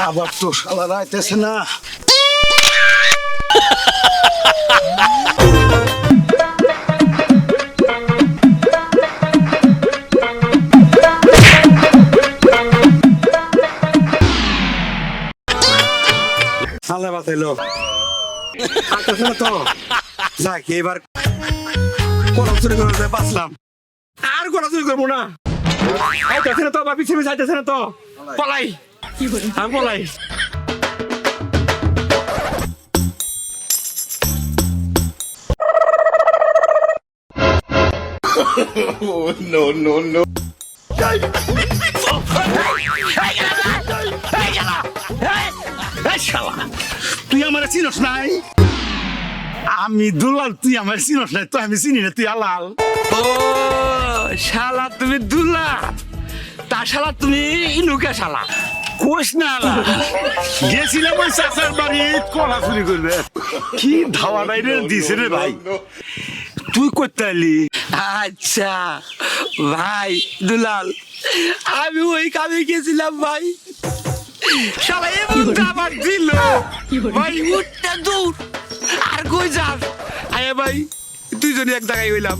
আবার তো শালা রাইতেছে না। শালা বাতাইলো যাক, এবার কলম চুরি করে আর কলম চুরি করব না। তো বা পিছিয়ে আইতেছে না তো। পলাই। আমি পলাই এই শালা, তুই আমার চিনস নাই? আমি দুলাল তুই আমার চিনস নাই তো আমি চিনি না তুই আলাল ও শালা তুমি দুলা তা শালা তুমি ইনুকে শালা। কোষ না গেছিলাম ওই চাচার বাড়ি কলা চুরি করবে। কি ধাওয়া বাইরে দিছে রে ভাই। তুই করতে এলি? আচ্ছা ভাই দুলাল আমি ওই কামে গেছিলাম ভাই। শালা এমন আবার দিল। ভাই উঠতে দূর। আর কই যাস? আয় ভাই দুইজনে এক জায়গায় হইলাম।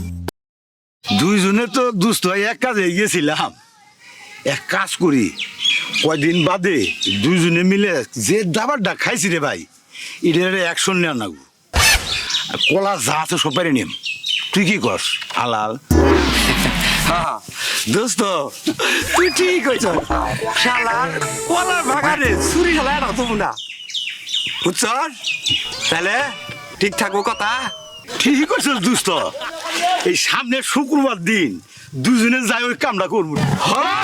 দুইজনে তো দুস্থ হয়ে এক কাজে গেছিলাম। এক কাজ করি। কয়দিন বাদে দুজনে মিলে যে দাবার দাবারটা খাইছি রে ভাই, এটার অ্যাকশন নেওয়া নাগু। কলা যা আছে সব নিম। তুই কি কস হালাল। দোস্ত, তুই ঠিক কইছ। শালা, কলার ভাগারে চুরি শালা এটা তুমি না। বুঝছ তাহলে ঠিক থাকব কথা। ঠিকই করছিস দুস্থ এই সামনে শুক্রবার দিন দুজনে যাই ওই কামটা করব। হ্যাঁ